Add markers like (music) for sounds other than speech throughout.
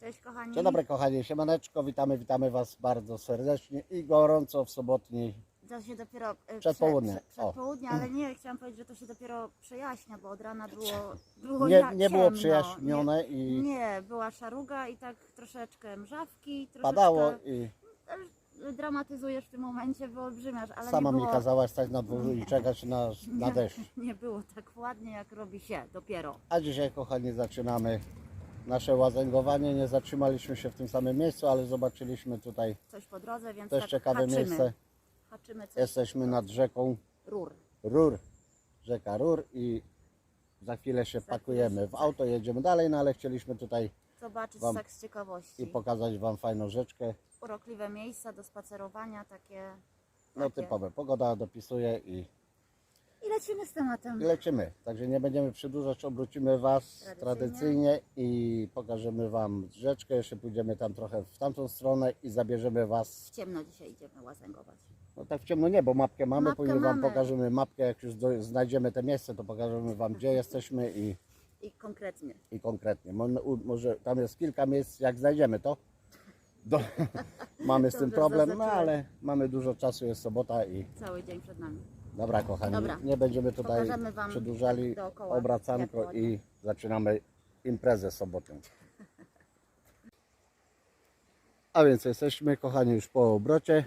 Cześć kochani. Dzień dobry kochani, siemaneczko, witamy, witamy Was bardzo serdecznie i gorąco w sobotni. To się dopiero e. Przed, przed, O. przedpołudnie, ale nie, chciałam powiedzieć, że to się dopiero przejaśnia, bo od rana było, było Nie, ja- nie było ciemno. przyjaśnione Nie, i nie, była szaruga i tak troszeczkę mrzawki, troszeczkę padało i dramatyzujesz w tym momencie, wyolbrzymiasz, ale sama nie mi było, kazałaś stać na dworzu i czekać na, na (laughs) deszcz. nie było tak ładnie, jak robi się dopiero. A dzisiaj kochani zaczynamy nasze łazęgowanie. Nie zatrzymaliśmy się w tym samym miejscu, ale zobaczyliśmy tutaj Coś po drodze, więc też tak ciekawe haczymy, miejsce. Haczymy coś. Jesteśmy nad rzeką Rur. Rur, rzeka Rur i za chwilę się pakujemy w auto, jedziemy dalej, no ale chcieliśmy tutaj Zobaczyć Wam- tak z ciekawości. i pokazać Wam fajną rzeczkę. Urokliwe miejsca do spacerowania, takie... No takie. typowe, pogoda dopisuje i I lecimy z tematem. I lecimy. Także nie będziemy przedłużać, obrócimy Was Tradycyjnie. i pokażemy Wam rzeczkę. Jeszcze pójdziemy tam trochę w tamtą stronę i zabierzemy Was. W ciemno dzisiaj idziemy łazęgować. No tak w ciemno nie, bo mapkę mamy. Mapkę Później Wam mamy. pokażemy mapkę. Jak już do, znajdziemy te miejsce, to pokażemy Wam, gdzie jesteśmy i, I konkretnie. i konkretnie. Mo- u- Może tam jest kilka miejsc, jak znajdziemy to. Do, (laughs) mamy z tym Dobrze problem, no ale mamy dużo czasu, jest sobota i Cały dzień przed nami. Dobra, kochani. Dobra. Nie będziemy tutaj Pokażemy Wam przedłużali dookoła, obracanko jak ładnie. i zaczynamy imprezę sobotnią. A więc jesteśmy, kochani, już po obrocie.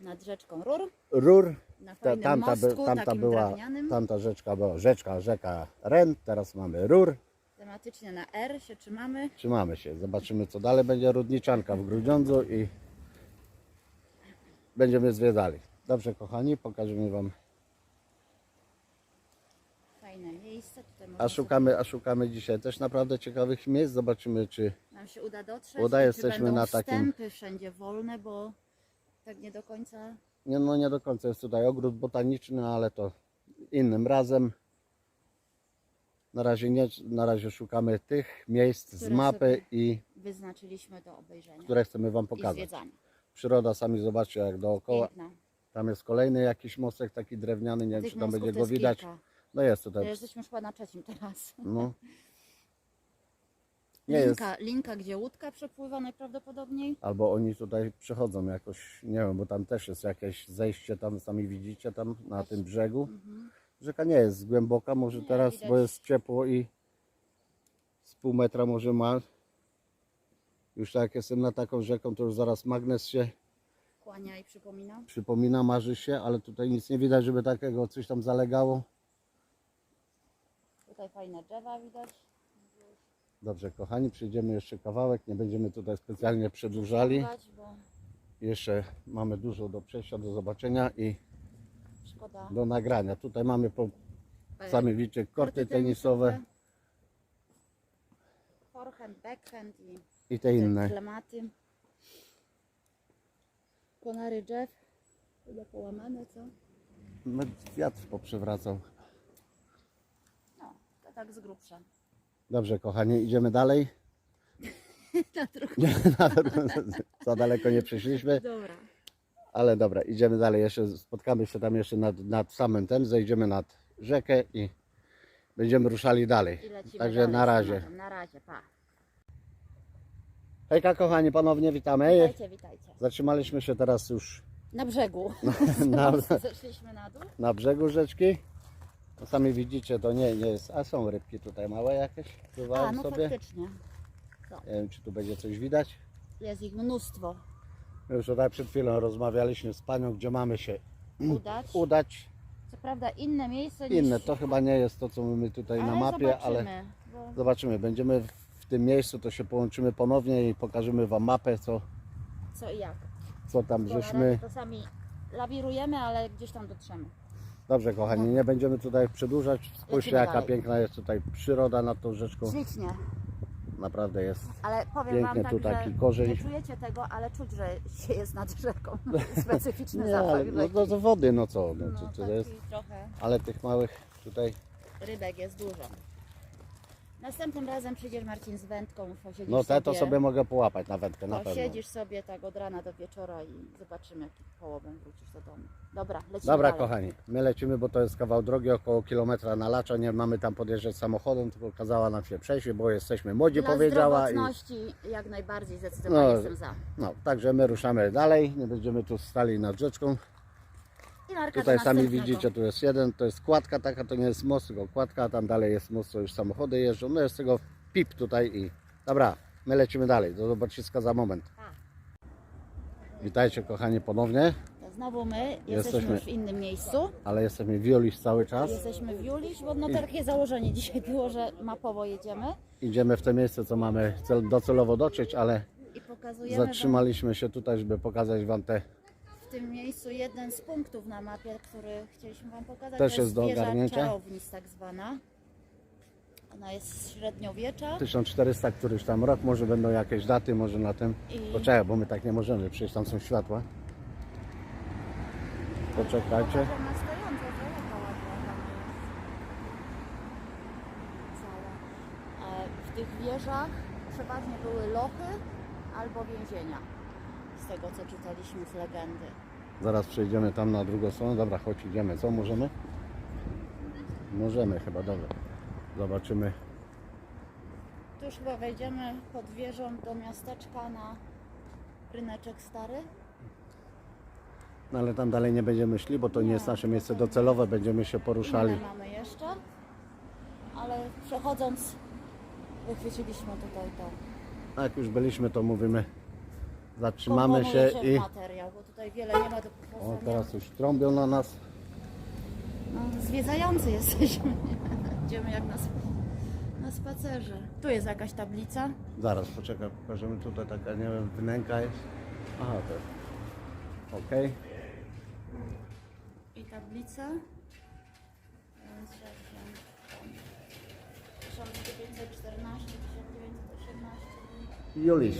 Nad rzeczką Rur, Rur, na ta, fajnym tamta, by, mostku, tamta takim była, drewnianym. tamta rzeczka była rzeczka, rzeka Ren, teraz mamy Rur. Tematycznie na R się trzymamy. Trzymamy się, zobaczymy co dalej będzie. Rudniczanka w Grudziądzu i będziemy zwiedzali. Dobrze, kochani, pokażemy Wam. Fajne miejsce. Tutaj można A szukamy, a szukamy dzisiaj też naprawdę ciekawych miejsc. Zobaczymy, czy Nam się uda dotrzeć. Uda, i czy jesteśmy będą na takim- wstępy wszędzie wolne, bo tak nie do końca. Nie, no nie do końca jest tutaj ogród botaniczny, ale to innym razem. Na razie nie, na razie szukamy tych miejsc z Które mapy sobie- i Wyznaczyliśmy do obejrzenia które chcemy Wam i pokazać. zwiedzania. Przyroda, sami zobaczcie jak dookoła. Piękna. Tam jest kolejny jakiś mostek taki drewniany, nie wiem Tych czy tam mostków będzie to go jest widać. kilka. No jest tutaj. Jesteśmy już chyba na trzecim teraz. No. (laughs) Nie jest. Linka, linka, gdzie łódka przepływa najprawdopodobniej. Albo oni tutaj przechodzą jakoś, nie wiem, bo tam też jest jakieś zejście tam, sami widzicie tam na tym brzegu. Mhm. Rzeka nie jest głęboka, może Nie, teraz, widać. bo jest ciepło i z pół metra może ma. Już tak jak jestem na taką rzeką, to już zaraz magnes się Kłania i przypomina. przypomina, marzy się, ale tutaj nic nie widać, żeby takiego coś tam zalegało. Tutaj fajne drzewa widać. Dobrze, kochani, przyjdziemy jeszcze kawałek, nie będziemy tutaj specjalnie przedłużali. Bo Jeszcze mamy dużo do przejścia, do zobaczenia i szkoda. do nagrania. Tutaj mamy, po, sami widzicie, korty tenisowe Forehand, backhand i i te inne. klematy. Konary drzew. Chyba połamane, co? Wiatr poprzewracał. Tak z grubsza. Dobrze, kochani, idziemy dalej. (laughs) (laughs) Na drugą. Za daleko nie przeszliśmy, Dobra. ale dobra, idziemy dalej. Jeszcze spotkamy się tam jeszcze nad, nad samym ten, zejdziemy nad rzekę i będziemy ruszali dalej. I lecimy Także dalej na z razie. tematem. Na razie, pa. Hejka, kochani, ponownie witamy. Witajcie, witajcie. Zatrzymaliśmy się teraz już Na brzegu. (laughs) na, Zeszliśmy na dół. na brzegu rzeczki. No, Sami widzicie, to nie, nie jest. A są rybki tutaj małe jakieś. A, no sobie. faktycznie. Nie wiem, czy tu będzie coś widać. Jest ich mnóstwo. My już tutaj przed chwilą rozmawialiśmy z panią, gdzie mamy się Udać. udać. Co prawda inne miejsce Inne, niż... to chyba nie jest to, co mamy tutaj na mapie, zobaczymy, ale Bo zobaczymy. Będziemy w- tym miejscu, to się połączymy ponownie i pokażemy Wam mapę, co, co i jak. co tam Bo na żeśmy. razie Czasami lawirujemy, ale gdzieś tam dotrzemy. Dobrze, kochani, nie będziemy tutaj przedłużać. Spójrzcie, Lecimy jaka dalej. piękna jest tutaj przyroda nad tą rzeczką. Ślicznie. Naprawdę jest. Ale powiem Pięknie wam tak, tu taki że korzeń. nie czujecie tego, ale czuć, że się jest nad rzeką. (laughs) Specyficzny Nie, zapach ale no, rzeki. to, to wody, no co, no, No, to, jest. trochę Ale tych małych tutaj rybek jest dużo. Następnym razem przyjdziesz Marcin z wędką, posiedzisz No te to sobie, mogę połapać na wędkę, na pewno. posiedzisz sobie tak od rana do wieczora i zobaczymy jaki połowem wrócisz do domu. Dobra, lecimy Dobra dalej. kochani, my lecimy, bo to jest kawał drogi, około kilometra na laczo, nie mamy tam podjeżdżać samochodem, tylko kazała nam się przejść, bo jesteśmy młodzi, Dla powiedziała zdrowotności jak najbardziej zdecydowanie No. jestem za. no, także my ruszamy dalej, nie będziemy tu stali nad rzeczką. I marka Tutaj sami następnego. widzicie, tu jest jeden, to jest kładka taka, to nie jest most, tylko kładka, a tam dalej jest most, co już samochody jeżdżą, no jest tego pip tutaj i dobra, my lecimy dalej, do zobaczyska za moment. Tak. Witajcie kochani ponownie, To Znowu my jesteśmy, Jesteśmy- już w innym miejscu. ale jesteśmy w Wiolisz cały czas. Jesteśmy w Julisz, bo no takie założenie dzisiaj było, że mapowo jedziemy Idziemy w te miejsce, co mamy cel, docelowo dotrzeć, ale i pokazujemy wam zatrzymaliśmy się tutaj, żeby pokazać Wam te w tym miejscu jeden z punktów na mapie, który chcieliśmy Wam pokazać. Też to jest do wieża ogarnięcia. czarownic tak zwana. Ona jest z średniowiecza 1400, któryś tam rok, może będą jakieś daty, może na tym. i Poczekaj, bo my tak nie możemy, przecież tam są światła. Poczekajcie. Ładna tam jest. Cała. E, W tych wieżach przeważnie były lochy albo więzienia. Z tego co czytaliśmy z legendy. Zaraz przejdziemy tam na drugą stronę. Dobra, chodź, idziemy. Co, możemy? Możemy chyba, dobra. Zobaczymy. Tu już chyba wejdziemy pod wieżą do miasteczka na ryneczek stary. No ale tam dalej nie będziemy szli, bo to nie jest nasze miejsce docelowe. Będziemy się poruszali. Inne mamy jeszcze. Ale przechodząc wychwyciliśmy tutaj to. A jak już byliśmy, to mówimy. Zatrzymamy się i... materiał, bo tutaj wiele nie ma do O, teraz już trąbią na nas. No, zwiedzający jesteśmy. (laughs) Idziemy jak na, na spacerze. Tu jest jakaś tablica. Zaraz, poczekaj, pokażemy tutaj taka, nie wiem, wnęka jest. Aha, to jest. Okej. I tablica. Więc jak tam 1914, 1918. Juliś.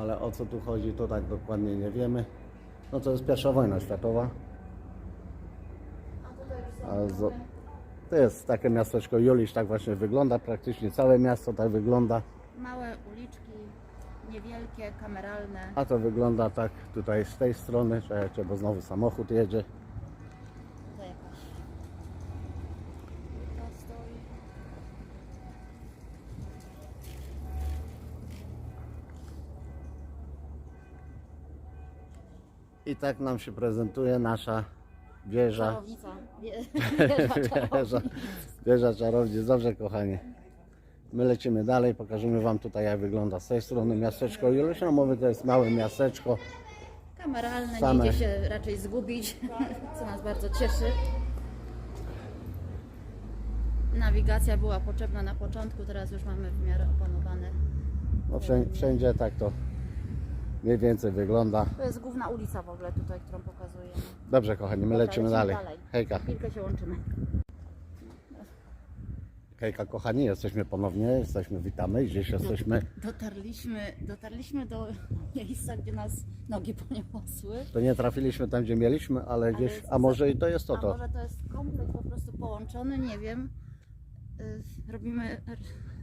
Ale o co tu chodzi, to tak dokładnie nie wiemy. No to jest pierwsza wojna światowa. A mamy To jest takie miasteczko Julisz, tak właśnie wygląda. Praktycznie całe miasto tak wygląda. małe uliczki, niewielkie, kameralne. A to wygląda tak tutaj z tej strony. Czekajcie, bo znowu samochód jedzie. Tak nam się prezentuje nasza wieża. Czarownica. Wie- (laughs) (laughs) Wieża Wieża, wieża czarownic. Dobrze, kochanie. My lecimy dalej, pokażemy Wam tutaj, jak wygląda z tej strony miasteczko mówię, to jest małe miasteczko. Kameralne, Same. nie idzie się raczej zgubić, (laughs) co nas bardzo cieszy. Nawigacja była potrzebna na początku, teraz już mamy w miarę opanowane. No wszędzie, wszędzie tak to mniej więcej wygląda. To jest główna ulica w ogóle tutaj, którą pokazujemy. Dobrze, kochani, my Dobra, lecimy lecimy dalej. dalej. Hejka. Chwilkę się łączymy. Hejka, kochani, jesteśmy ponownie, jesteśmy, witamy. Gdzieś jesteśmy. Dotarliśmy, dotarliśmy do miejsca, gdzie nas nogi poniosły. To nie trafiliśmy tam, gdzie mieliśmy, ale gdzieś. jest A może i to jest to A to. może to jest komplet po prostu połączony, nie wiem. Y, Robimy r-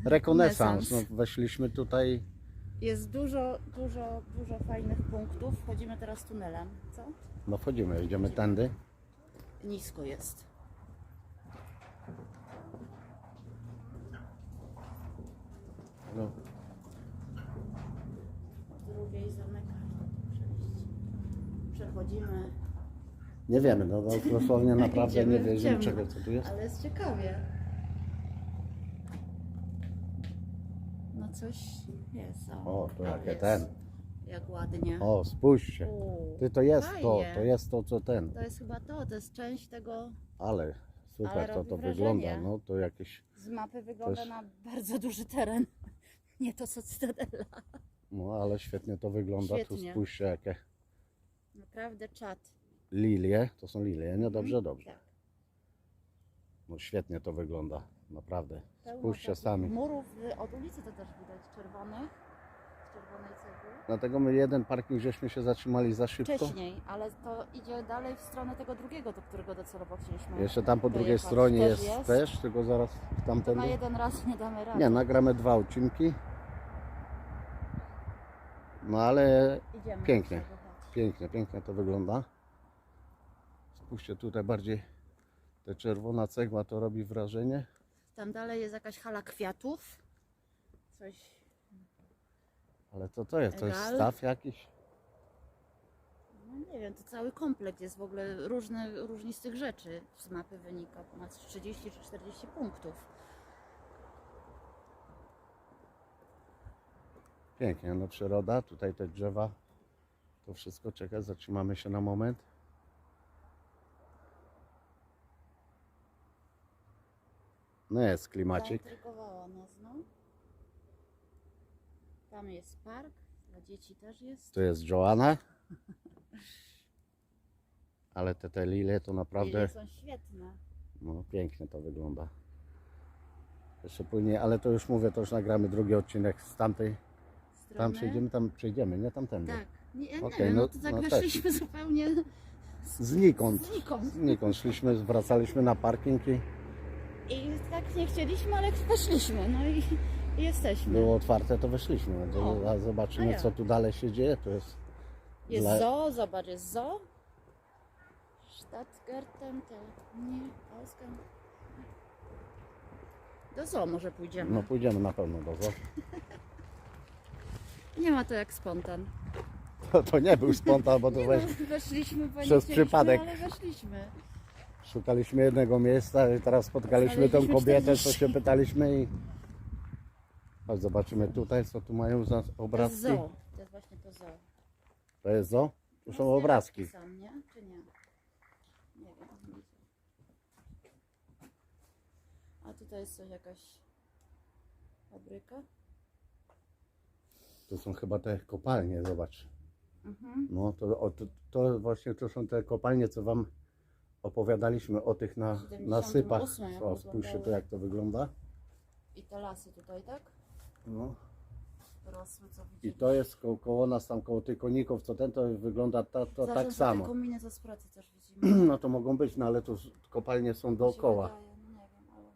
Rekonesans. No, weszliśmy tutaj. Jest dużo, dużo, dużo fajnych punktów. Wchodzimy teraz tunelem, co? No wchodzimy, idziemy tędy. Nisko jest. No, Po drugiej zamyka. Przechodzimy, nie wiemy, no, no dosłownie (laughs) naprawdę nie Idziemy w wiedziemy ciemno. czego co tu jest. ale jest ciekawie. No coś jest. O, to jakie jest. ten. Jak ładnie. O, spójrzcie. U, Ty to jest to, fajnie. to jest to co ten. To jest chyba to, to jest część tego Ale super Ale to robi to wrażenie. wygląda. No to jakieś. z mapy wygląda na bardzo duży teren. (laughs) Nie to co Cytadela. No ale świetnie to wygląda. Tu Świetnie. spójrzcie jakie Naprawdę czad. lilie. To są lilie, nie? Dobrze, Mhm, dobrze. tak. No świetnie to wygląda. Naprawdę. Pełno Spójrzcie takich sami. Murów y, od ulicy to też widać czerwonych. czerwonej cegły. Dlatego my jeden parking żeśmy się zatrzymali za szybko. Wcześniej, ale to idzie dalej w stronę tego drugiego, do którego docelowo chcieliśmy Jeszcze tam po drugiej dojechać. stronie Też jest, też, tylko zaraz To tamten. na jeden raz nie damy rady. Nie, nagramy dwa odcinki. No ale Idziemy pięknie. do pięknie, pięknie to wygląda. Spójrzcie tutaj bardziej, ta czerwona cegła to robi wrażenie. Tam dalej jest jakaś hala kwiatów. Coś. Ale co to jest? To jest Egal. staw jakiś? No nie wiem, to cały komplekt jest w ogóle różny, różnistych rzeczy z mapy wynika. Ponad 30 czy 40 punktów. Pięknie, no przyroda, tutaj te drzewa, to wszystko, czekaj, zatrzymamy się na moment. No jest klimacik. Zaintrygowało nas, no. Tam jest park, dla dzieci też jest. Tu jest Joanna. Ale te, te lilie to naprawdę, Lilie są świetne. no pięknie to wygląda. Jeszcze później, ale to już mówię, to już nagramy drugi odcinek z tamtej. Strony. Tam przejdziemy, tam przejdziemy, nie tamtędy. Tak. Nie, ja nie wiem, no, no- to tak no weszliśmy zupełnie Znikąd. znikąd. Znikąd szliśmy, wracaliśmy na parking i I tak nie chcieliśmy, ale weszliśmy, no i, i jesteśmy. było otwarte, to weszliśmy. No, O, a zobaczymy, ja. co tu dalej się dzieje. To jest Jest dla- zoo, zobacz, jest zoo. Stadtgarten, to nie, Ausgang. Do zoo może pójdziemy. No pójdziemy na pewno do zoo. (laughs) Nie ma to jak spontan. To, to nie był spontan, bo to Nie weź, no, weszliśmy, bo nie przez chcieliśmy, przypadek. ale weszliśmy. Szukaliśmy jednego miejsca i teraz spotkaliśmy tą Znaleźliśmy kobietę, co 40. się pytaliśmy i Chodź, zobaczymy tutaj, co tu mają za To jest obrazki. zoo. To jest właśnie to zoo. To jest zoo? Tu są No, obrazki. Sam, nie? Czy nie? Nie wiem. A tutaj jest coś, jakaś fabryka? To są chyba te kopalnie, zobacz. Mhm. No to, o, to, to właśnie to są te kopalnie, co wam opowiadaliśmy o tych na, 78 nasypach. jak O, spójrzcie tu wyglądały. jak to wygląda. I te lasy tutaj, tak? No. Rosły, co I to jest koło, koło nas, tam koło tych koników, co ten, to wygląda ta, to Za tak często samo. kominy co z pracy też widzimy. (clears throat) No to mogą być, no ale to z- kopalnie są się dookoła. wydaje, no nie wiem, ale...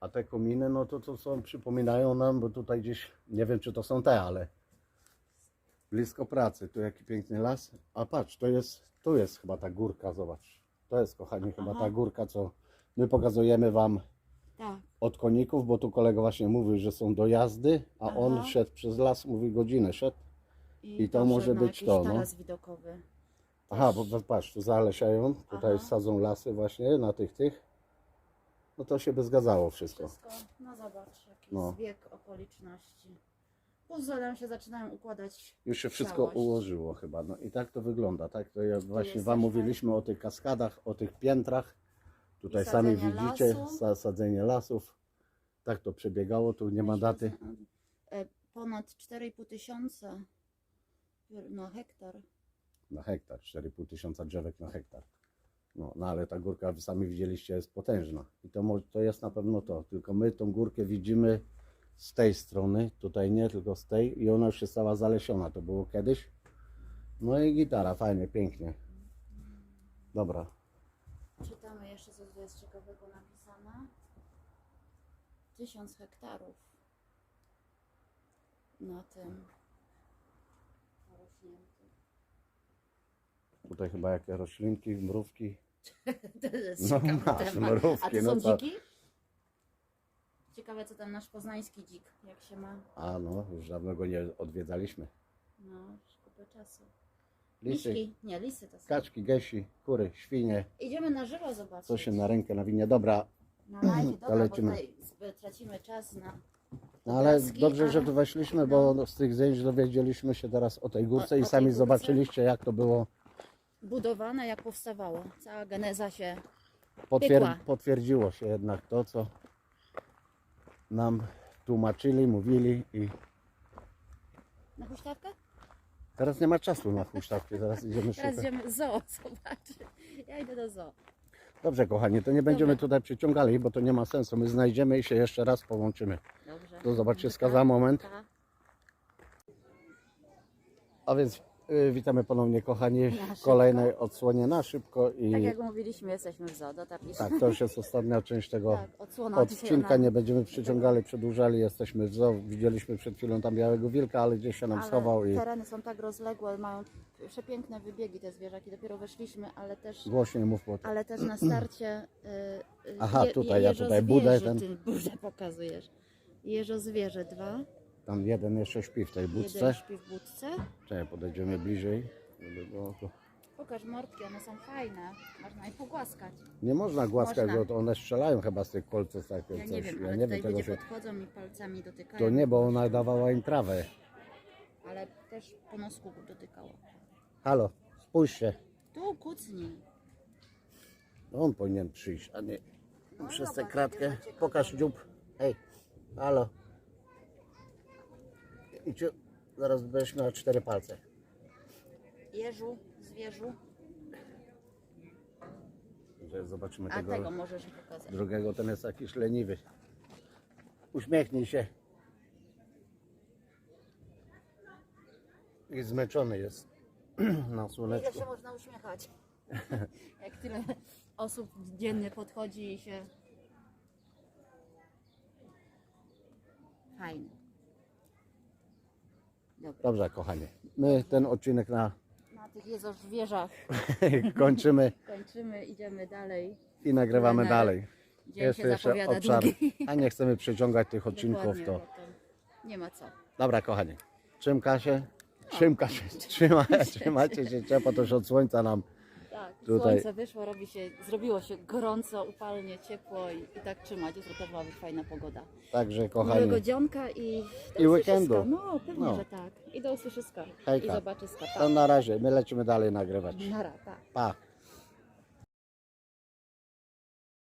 A te kominy, no to, to są, przypominają nam, bo tutaj gdzieś, nie wiem czy to są te, ale blisko pracy. Tu jaki piękny las. A patrz, to jest, tu jest chyba ta górka, zobacz. To jest, kochani, chyba Aha. ta górka, co my pokazujemy wam Tak, od koników, bo tu kolega właśnie mówił, że są dojazdy, a on Aha. szedł przez las, mówi godzinę szedł. I to może na być jakiś to, no. taras widokowy. Aha, bo bo patrz, tu zalesiają, tutaj Aha. sadzą lasy właśnie na tych, tych. No to się by zgadzało wszystko. Wszystko, no zobacz, jaki No. zbieg okoliczności. Puzzle nam się zaczynają układać. Już się wszystko Całość. ułożyło chyba. No i tak to wygląda, tak? To ja właśnie Wam mówiliśmy o tych kaskadach, o tych piętrach. Tutaj I sami sadzenie widzicie lasu. sa- sadzenie lasów. Tak to przebiegało, tu nie ma daty. E, Ponad 4,5 tysiąca na hektar. Na hektar, 4,5 tysiąca drzewek na hektar. No, no ale ta górka, wy sami widzieliście, jest potężna. I to, mo- to jest na pewno to. Tylko my tą górkę widzimy z tej strony, tutaj nie, tylko z tej i ona już jest cała zalesiona. To było kiedyś. No i gitara, fajnie, pięknie. Dobra, Czytamy jeszcze, co tu jest ciekawego napisane. Tysiąc hektarów na tym. Tutaj chyba jakie roślinki, mrówki. (laughs) To jest No masz, temat. mrówki, A to no są co? dziki? Ciekawe, co tam nasz poznański dzik, jak się ma. A no, już dawno go nie odwiedzaliśmy. No, już kupę czasu. Lisy? Nie, lisy to są. kaczki, gęsi, kury, świnie. Idziemy na żywo zobaczyć. Co się na rękę nawinie. Dobra, Na To dobra, bo tutaj zbyt tracimy czas na... no ale obrazki, dobrze, że ale- tu weszliśmy, bo z tych zdjęć dowiedzieliśmy się teraz o tej górce O- i tej sami górce. zobaczyliście jak to było. budowane, jak powstawało. Cała geneza się... Potwier potwierdziło się jednak to, co nam tłumaczyli, mówili i Na huśtawkę? teraz nie ma czasu na huśtawki, teraz idziemy Teraz szukać. idziemy zoo (laughs) zobaczyć. Ja idę do zoo. Dobrze kochani, to nie będziemy Dobra. tutaj przyciągali, bo to nie ma sensu. My znajdziemy i się jeszcze raz połączymy. Dobrze. Do zobaczyska Muzyka. za moment. A więc witamy ponownie kochani w kolejnej odsłonie na szybko i Tak jak mówiliśmy, jesteśmy w zoo, dotarliśmy. tak, to już jest ostatnia część tego Tak, odsłona dzisiaj odcinka, nie będziemy przyciągali, przedłużali, jesteśmy w zoo, widzieliśmy przed chwilą tam białego wilka, ale gdzieś się nam ale schował i tereny są tak rozległe, mają przepiękne wybiegi te zwierzaki, dopiero weszliśmy, ale też, głośniej mów, bo ale też na starcie y, y, Aha, tutaj ja tutaj budę ten- Ty budę pokazujesz. Jeżozwierze dwa, tam jeden jeszcze śpi w tej jeden budce. śpi w budce. Czekaj, podejdziemy bliżej. żeby było. Pokaż mordki, one są fajne, można je pogłaskać. Nie można głaskać, Można. bo to one strzelają chyba z tych kolców takie Ja coś. nie wiem, ja ale nie tutaj wiem tego ludzie się... podchodzą i palcami dotykają. To nie, bo ona dawała im trawę. Ale też po nosku dotykała. Halo, spójrzcie. Tu kucnij. On powinien przyjść, a nie No przez tę kratkę. Pokaż dziób. Hej, halo. I ciu, zaraz będziesz miała cztery palce. Jeżu, zwierzu. Że Zobaczymy A tego, tego możesz pokazać. drugiego, ten jest jakiś leniwy. Uśmiechnij się. I zmęczony jest (clears throat) na Ile słoneczku. się można uśmiechać? (laughs) Jak tyle osób dziennie podchodzi i się... Fajnie. Dobra. Dobrze, kochanie. My ten odcinek na Na tych jezożwierzach (laughs) kończymy kończymy, idziemy dalej. i nagrywamy Na- dalej. Dzień się jeszcze zapowiada długi. a nie chcemy przeciągać tych odcinków, Dokładnie, to bo to nie ma co. Dobra, kochani, trzymka się, trzymka się, (laughs) trzyma, trzymacie się ciepło, to już od słońca nam. Tak, Tutaj- słońce wyszło, robi się, zrobiło się gorąco, upalnie, ciepło i, i tak trzymać. Jutro ma być fajna pogoda. Także, kochani, Miłego dzionka i do I weekendu. No, pewnie, No. że tak. I do usłyszyska. Hejka. I zobaczyska. to na razie, my lecimy dalej nagrywać. Nara, tak. Pa.